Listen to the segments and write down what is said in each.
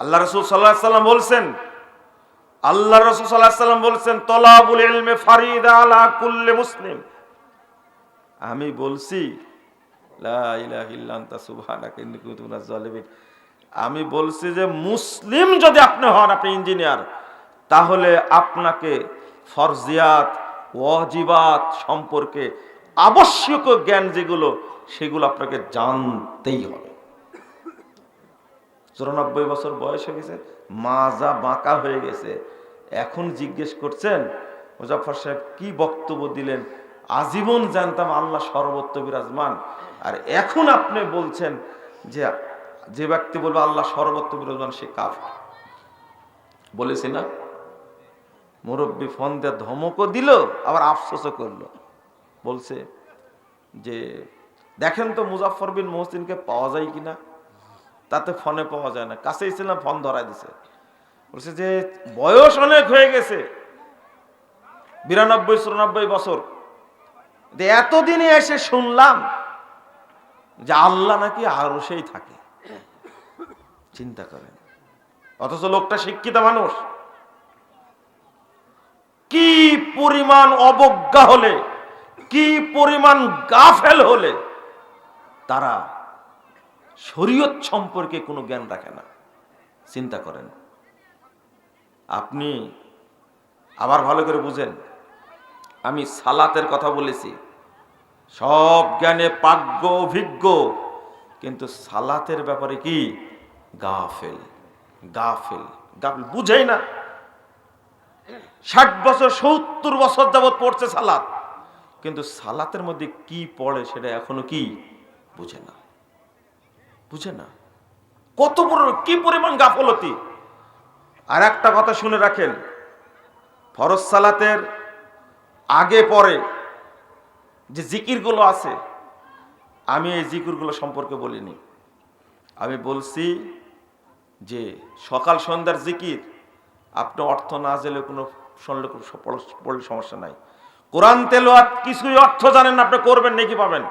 আল্লাহ রসুল সাল্লাহ সাল্লাম বলছেন, আল্লাহ রসুল সাল্লাহ সাল্লাম বলছেন, তলাবুল ইলমে ফারিদ আলা কুল্লে মুসলিম আমি বলছি। আমি বলছি যে মুসলিম যদি আপনি হন, আপনি ইঞ্জিনিয়ার, তাহলে আপনাকে ফরজিয়াত, ওয়াজিবাত সম্পর্কে আবশ্যক জ্ঞান যেগুলো, সেগুলো আপনাকে জানতেই হবে চুরানব্বই বছর বয়স হয়ে গেছে, মাজা বাঁকা হয়ে গেছে। এখন জিজ্ঞেস করছেন মুজাফর সাহেব, কি বক্তব্য দিলেন? আজীবন জানতাম আল্লাহ সর্বত্র বিরাজমান। আর এখন আপনি বলছেন যে যে ব্যক্তি বলবে আল্লাহ সর্বত্র বিরাজমান, সে কাফ বলেছি না? মুরব্বী ফোন দিয়ে ধমকও দিল, আবার আফসোসও করল। বলছে যে, দেখেন তো মুজাফর বিন মোহসিনকে পাওয়া যায় কিনা? তাতে ফোনে পাওয়া যায় না। কাছেই ছিলাম, ফোন ধরাই দিছে। বলছে যে, বয়স অনেক হয়ে গেছে। বিরানব্বই, চুরানব্বই বছর। এতদিনে এসে শুনলাম যে আল্লাহ নাকি আরও সেই থাকে। চিন্তা করেন। অথচ লোকটা শিক্ষিত মানুষ। কি পরিমাণ অবজ্ঞা হলে, কি পরিমাণ গাফেল হলে তারা শরীয়ত সম্পর্কে কোনো জ্ঞান রাখে না। চিন্তা করেন। আপনি আবার ভালো করে বুঝেন। আমি সালাতের কথা বলেছি। সব জ্ঞানে পাগ্য, অভিজ্ঞ। কিন্তু সালাতের ব্যাপারে কি? গাফেল গাফেল। গাফেল বুঝেই না। ষাট বছর, সত্তর বছর যাবৎ পড়ছে সালাত। কিন্তু সালাতের মধ্যে কি পড়ে সেটা এখনও কি? বুঝে না। বুঝে না। কত বড় কি পরিমাণ গাফলতি। আর একটা কথা শুনে রাখেন, ফরজ সালাতের আগে পরে যে জিকিরগুলো আছে, আমি এই জিকিরগুলো সম্পর্কে বলিনি। আমি বলছি যে সকাল সন্ধ্যার জিকির, আপনি অর্থ না জেলে কোনো শুনলে কোনো পড়লে সমস্যা নাই। কোরআন তেলোয়াত কিছুই অর্থ জানেন আপনি করবেন, নাকি পাবেন।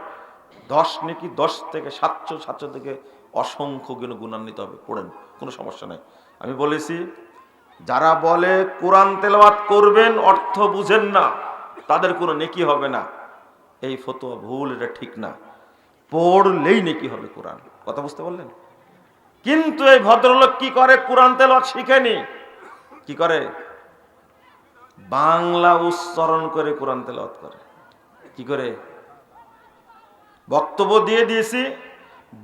দশ নাকি দশ থেকে সাতশো সাতশো থেকে অসংখ্য গুণ গুণান্বিত হবে। পড়েন, কোনো সমস্যা নাই। আমি বলেছি, যারা বলে কোরআন তেলাওয়াত করবেন, অর্থ বুঝেন না, তাদের কোনো নেকি হবে না। এই ফতোয়া ভুল, এটা ঠিক না। পড়লেই নেকি হবে কোরআন। কথা বুঝতে পারলেন? কিন্তু এই ভদ্রলোক কি করে? কোরআন তেলাওয়াত শিখেনি। কি করে? বাংলা উচ্চারণ করে কোরআন তেলাওয়াত করে। কি করে? বক্তব্য দিয়ে দিয়েছি।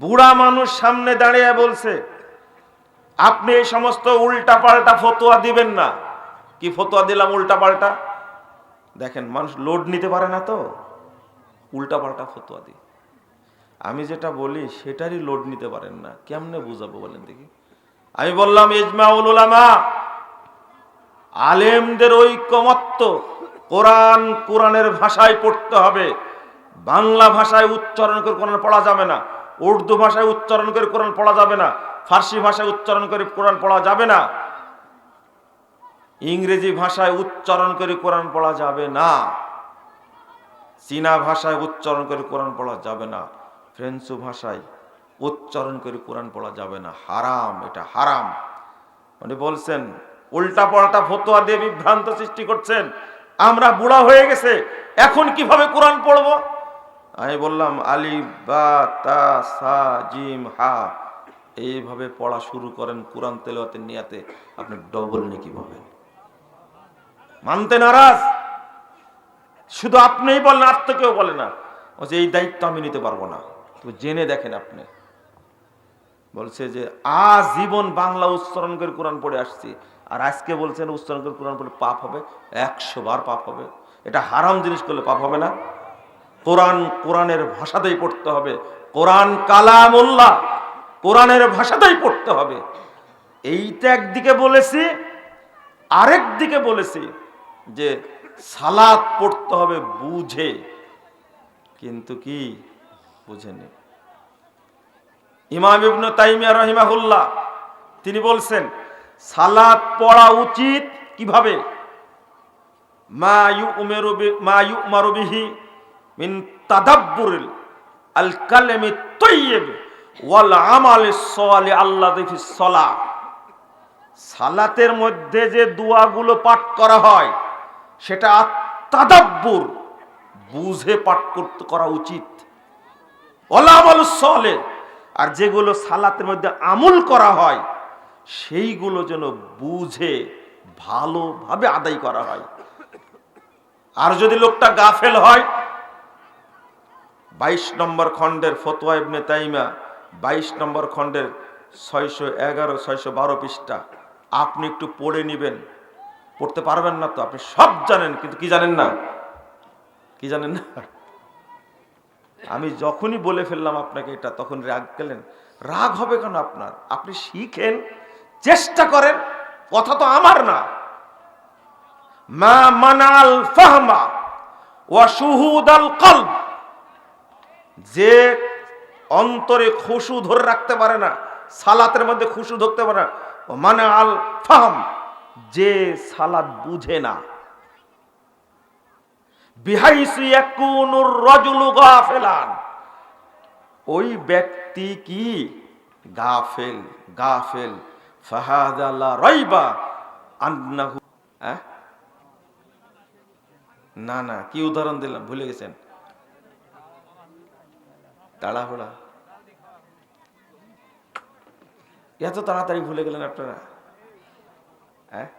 বুড়া মানুষ সামনে দাঁড়িয়ে বলছে, আপনি এই সমস্ত উল্টা পাল্টা ফতোয়া দিবেন না। কি ফতোয়া দিলাম উল্টা পাল্টা দেখেন, মানুষ লোড নিতে পারে না তো। উল্টা পাল্টা ফতোয়া দিই। আমি যেটা বলি, সেটারই লোড নিতে পারেন না। কেমনে বুঝাবো বলেন দেখি? আমি বললাম, ইজমাউল উলামা, আলেমদের ঐকমত্য কোরআন, কোরআনের ভাষায় পড়তে হবে। বাংলা ভাষায় উচ্চারণ করে কোরআন পড়া যাবে না। উর্দু ভাষায় উচ্চারণ করে কোরআন পড়া যাবে না। ফার্সি ভাষায় উচ্চারণ করে কোরআন পড়া যাবে না। ইংরেজি ভাষায় উচ্চারণ করে কোরআন পড়া যাবে না। চীনা ভাষায় উচ্চারণ করে কোরআন পড়া যাবে না। ফ্রেঞ্চ ভাষায় উচ্চারণ করে কোরআন পড়া যাবে না। হারাম, এটা হারাম। মানে বলছেন, উল্টা পাল্টা ফতোয়া দিয়ে বিভ্রান্ত সৃষ্টি করছেন। আমরা বুড়া হয়ে গেছে, এখন কীভাবে কোরআন পড়ব? আমি বললাম, আলি, বা, তা, সা, জিম, হা। এইভাবে পড়া শুরু করেন কোরআন তেলাওয়াতের নিয়াতে। আপনি ডবল নেকি পাবেন। মানতে নারাজ? শুধু আপনিই বলেন, আর তো কেউ বলে না। ও যে এই দায়িত্ব আমি নিতে পারব না। তো জেনে দেখেন আপনি। বলছে যে, আজীবন বাংলা উচ্চারণ করে কোরআন পড়ে আসছি। আর আজকে বলছেন, উচ্চারণ করে কোরআন পড়ে পাপ হবে। একশো বার পাপ হবে। এটা হারাম জিনিস করলে পাপ হবে না। কোরআন কোরআনের ভাষাতেই পড়তে হবে। কোরআন কালামুল্লাহ কোরআনের ভাষাতেই পড়তে হবে। এইটা একদিকে বলেছি আরেক দিকে বলেছি যে সালাদ পড়তে হবে বুঝে। কিন্তু কি? বুঝেনি ইমাম ইবনু তাইমিয়া রহিমাহুল্লাহ, তিনি বলছেন, সালাত পড়া উচিত কীভাবে? মা ইউমেরু বি- মা ইউমারু বিহি মিন তাদাব্বুরিল আল কালামি তাইয়্যিব ওয়াল আমালি সালি আল্লাযী ফিস সালাহ। সালাতের মধ্যে যে দোয়াগুলো পাঠ করা হয়, সেটা তাদাব্বুর বুঝে পাঠ করতে করা উচিত। অলামল সলে আর যেগুলো সালাতের মধ্যে আমল করা হয়, সেইগুলো যেন বুঝে ভালোভাবে আদায় করা হয়। আর যদি লোকটা গাফেল হয় বাইশ নম্বর খণ্ডের ফতোয়া ইবনে তাইমা, বাইশ নম্বর খণ্ডের ছয়শো এগারো, ছয়শো বারো পৃষ্ঠা। আপনি একটু পড়ে নেবেন। পড়তে পারবেন না তো? আপনি সব জানেন, কিন্তু কি জানেন না? কি জানেন না? আমি যখনই বলে ফেললাম আপনাকে এটা, তখন রাগ গেলেন রাগ হবে কেন আপনার? আপনি শিখেন, চেষ্টা করেন, কথা তো আমার না। মা মানাল ফাহমা ওয়া শুহুদাল কলব। যে অন্তরে খুশু ধরে রাখতে পারে না, সালাতের মধ্যে খুশু ধরতে পারে না মানে আল ফাহম, যে সালাত বুঝে না। ওই ব্যক্তি কি? গাফেল গাফেল। ফাহাদা লা রাইবা আন্নাহু হ্যাঁ? না না, কি উদাহরণ দিলাম, ভুলে গেছেন। তাড়াহুড়া। এত তাড়াতাড়ি ভুলে গেলেন আপনারা? হ্যাঁ?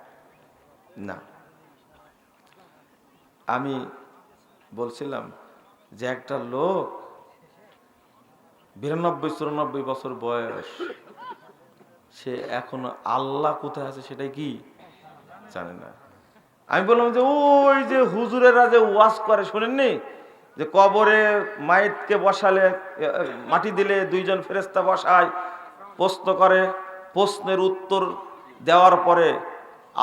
না। আমি বলছিলাম যে একটা লোক বিরানব্বই, চুরানব্বই বছর বয়স, সে এখন আল্লাহ কোথায় আছে সেটাই কি জানে না। আমি বললাম যে ওই যে হুজুরেরা যে ওয়াজ করে, শোনেননি? যে কবরে মাইতকে বসালে মাটি দিলে দুইজন ফেরেস্তা বসায়, প্রশ্ন করে। প্রশ্নের উত্তর দেওয়ার পরে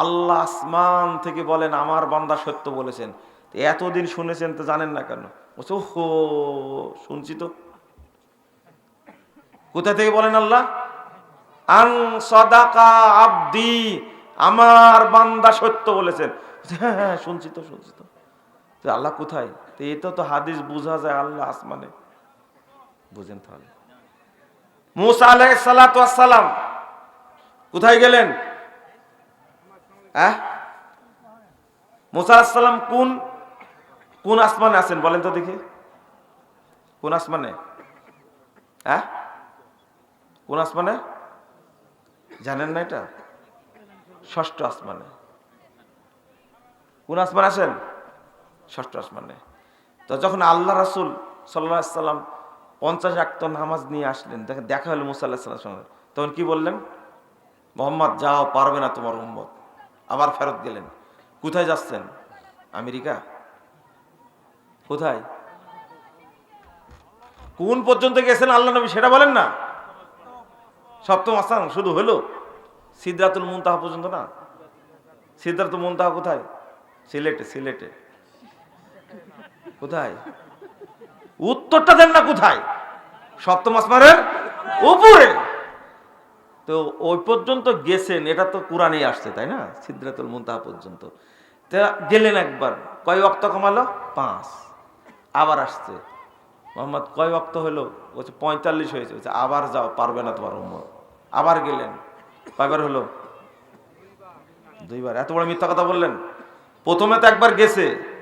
আল্লাহ আসমান থেকে বলেন, আমার বান্দা সত্য বলেছেন। এতদিন শুনেছেন তো জানেন না কেন? বলছে হো শুনছি তো। কোথা থেকে বলেন আল্লাহ? আং সদাকা আব্দি, আমার বান্দা সত্য বলেছেন। হ্যাঁ হ্যাঁ শুনছি তো শুনছি তো। তো আল্লাহ কোথায়? তো এটা তো হাদিস বোঝা যায় আল্লাহ আসমানে। বুঝেন তাহলে। মুসা আলাই সালাম, কোথায় গেলেন? হ্যাঁ? মুসা কোন কোন আসমানে আছেন বলেন তো দেখি। কোন আসমানে? হ্যাঁ? কোন আসমানে? জানেন না এটা? ষষ্ঠ আসমানে। কোন আসমান আছেন? ষষ্ঠ আসমানে। তো যখন আল্লাহ রাসুল সাল্লাহ সাল্লাম পঞ্চাশ আক্ত নামাজ নিয়ে আসলেন, দেখেন দেখা হলো মুসা আল্লাহ সাল্লাহ সঙ্গে। তখন কি বললেন? মোহাম্মদ, যাও, পারবে না তোমার উম্মত। আবার ফেরত গেলেন। কোথায় যাচ্ছেন? আমেরিকা? কোথায়? কোন পর্যন্ত গেছেন আল্লাহ নবী সেটা বলেন না। সপ্তম আসান শুধু হলো? সিদ্ধাতুল মুনতাহা পর্যন্ত না? সিদ্ধার্থ মুনতাহা কোথায়? সিলেটে সিলেটে। কোথায়? উত্তরটা দেন না কোথায়? সপ্তম আসমানের উপরে। তো ওই পর্যন্ত গেছেন, এটা তো কোরআনে আসছে, তাই না? সিদ্ধাতুল মুনতাহা পর্যন্ত। গেলেন একবার, কয় অক্ত কমালো? পাঁচ। আবার আসছে। মোহাম্মদ, কয় অক্ত হলো? বলছে, পঁয়তাল্লিশ হয়েছে। বলছে, আবার যাও, পারবে না তোমার উম্মত। আবার গেলেন। কয়বার হলো? দুইবার। এত বড় মিথ্যা কথা বললেন? প্রথমে তো একবার গেছে।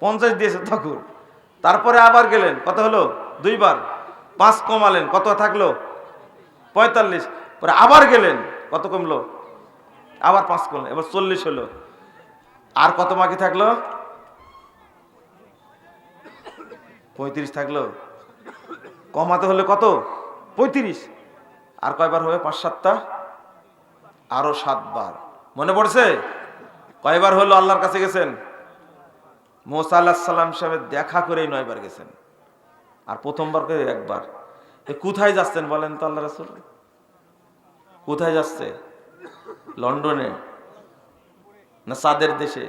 পঞ্চাশ দিয়েছে তখন। তারপরে আবার গেলেন, কত হলো? দুইবার। পাঁচ কমালেন, কত থাকল? পঁয়তাল্লিশ। পরে আবার গেলেন, কত কমলো? আবার পাঁচ কমলেন, এবার চল্লিশ হলো। আর কত বাকি থাকল? পঁয়ত্রিশ থাকল। কমাতে হলে কত? পঁয়ত্রিশ। আর কয়বার হবে? পাঁচ সাতটা? আরও সাতবার। মনে পড়ছে? কয়বার হলো আল্লাহর কাছে গেছেন? মোসা আল্লাহ সাল্লাম দেখা করেই নয়বার গেছেন। আর প্রথমবার করে একবার। কোথায় যাচ্ছেন বলেন তো আল্লাহ রাসুল? কোথায় যাচ্ছে? লন্ডনে না সাদের দেশে?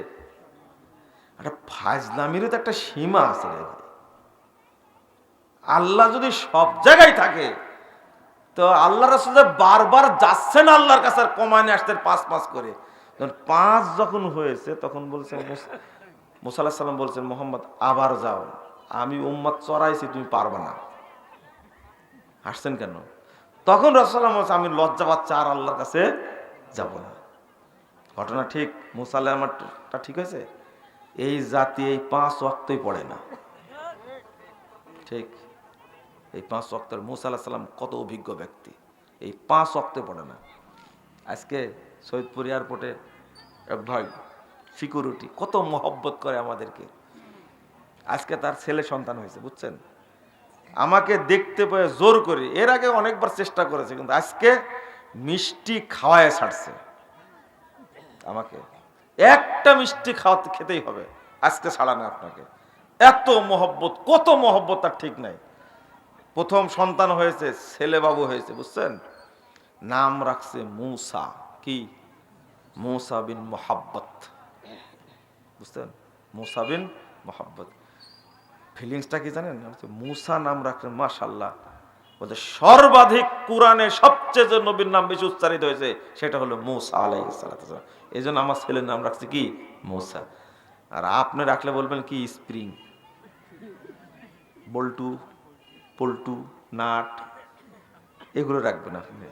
একটা ফাজলামিরও তো একটা সীমা আছে আল্লাহ যদি সব জায়গায় থাকে, তো আল্লাহ রাসুল বারবার যাচ্ছেন আল্লাহর কাছে আর কমানে আসতেন পাঁচ পাঁচ করে। পাঁচ যখন হয়েছে, তখন বলছেন মুসাল্লাহ সাল্লাম বলছেন, মোহাম্মদ, আবার যাও। আমি উম্মত চড়াইছি, তুমি পারবা না। হাসছেন কেন? তখন রসলাম আমি লজ্জা পাচ্ছি, আর আল্লাহর কাছে যাব না। ঘটনা ঠিক মুসাল্লাহ আমারটা ঠিক হয়েছে? এই জাতি এই পাঁচ ওয়াক্তই পড়ে না। ঠিক, এই পাঁচ ওয়াক্তের মুসা আল্লাহ সাল্লাম কত অভিজ্ঞ ব্যক্তি। এই পাঁচ ওয়াক্তে পড়ে না। আজকে সৈয়দপুর এয়ারপোর্টে এক ভাই সিকিউরিটি, কত মহব্বত করে আমাদেরকে। আজকে তার ছেলে সন্তান হয়েছে, বুঝছেন? আমাকে দেখতে পেয়ে জোর করে। এর আগে অনেকবার চেষ্টা করেছে, কিন্তু আজকে মিষ্টি খাওয়ায় ছাড়ছে। আমাকে একটা মিষ্টি খাওয়াতে খেতেই হবে। আজকে ছাড়া না আপনাকে। এত মহব্বত, কত মহব্বত তার ঠিক নাই। প্রথম সন্তান হয়েছে, ছেলে বাবু হয়েছে, বুঝছেন? নাম রাখছে মুসা। কি? মুসা বিন মোহাব্বত। বুঝছেন মুসা বিন মোহাব্বত ফিলিংসটা কি জানেন? মুসা নাম রাখলেন মাশাল্লাহ বলতে সর্বাধিক কোরআনে সবচেয়ে যে নবীর নাম বেশি উচ্চারিত হয়েছে, সেটা হলো মুসা আলাই এই জন্য আমার ছেলের নাম রাখছে কি? মুসা। আর আপনি রাখলে বলবেন কি? স্প্রিং। বল্টু, পল্টু, নাট, এগুলো রাখবেন আপনি।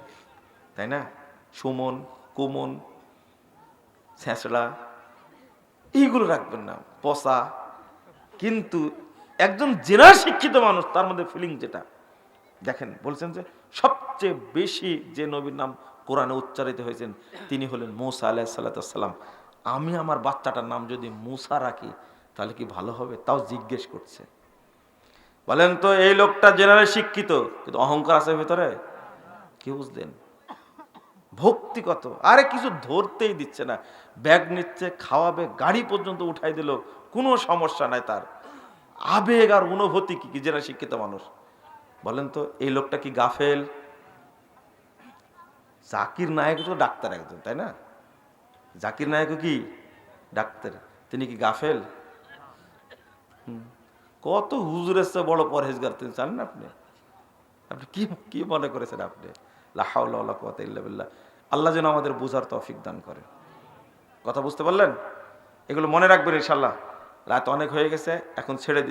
তাই না? সুমন, কুমন ছ্যাঁচড়া এইগুলো রাখবেন না। পসা কিন্তু একজন জেনা শিক্ষিত মানুষ, তার মধ্যে ফিলিং যেটা, দেখেন, বলছেন যে সবচেয়ে বেশি যে নবীর নাম কোরআনে উচ্চারিত হয়েছেন, তিনি হলেন মুসা আলাহ সাল্লাম আমি আমার বাচ্চাটার নাম যদি মুসা রাখি, তাহলে কি ভালো হবে? তাও জিজ্ঞেস করছে। বলেন তো, এই লোকটা জেনারেল শিক্ষিত, কিন্তু অহংকার আছে ভেতরে? কি বুঝলেন? ভক্তি কত আরে কিছু ধরতেই দিচ্ছে না। ব্যাগ নিচ্ছে, খাওয়াবে, গাড়ি পর্যন্ত উঠাই দিল। কোনো সমস্যা নাই তার। আবেগ আর অনুভূতি কি কি জেনা শিক্ষিত মানুষ। বলেন তো, এই লোকটা কি গাফেল? জাকির নায়ক তো ডাক্তার একজন, তাই না? জাকির নায়কও কি? ডাক্তার। তিনি কি গাফেল। কত হুজুরের বড় পরহেজগার তিনি, জানেন আপনি? আপনি কি কি মনে করেছেন আপনি? ইল্লা আল্লাহ যেন আমাদের বোঝার তফিক দান করে। কথা বুঝতে পারলেন? এগুলো মনে রাখবেন ইনশাল্লাহ রাত অনেক হয়ে গেছে, এখন ছেড়ে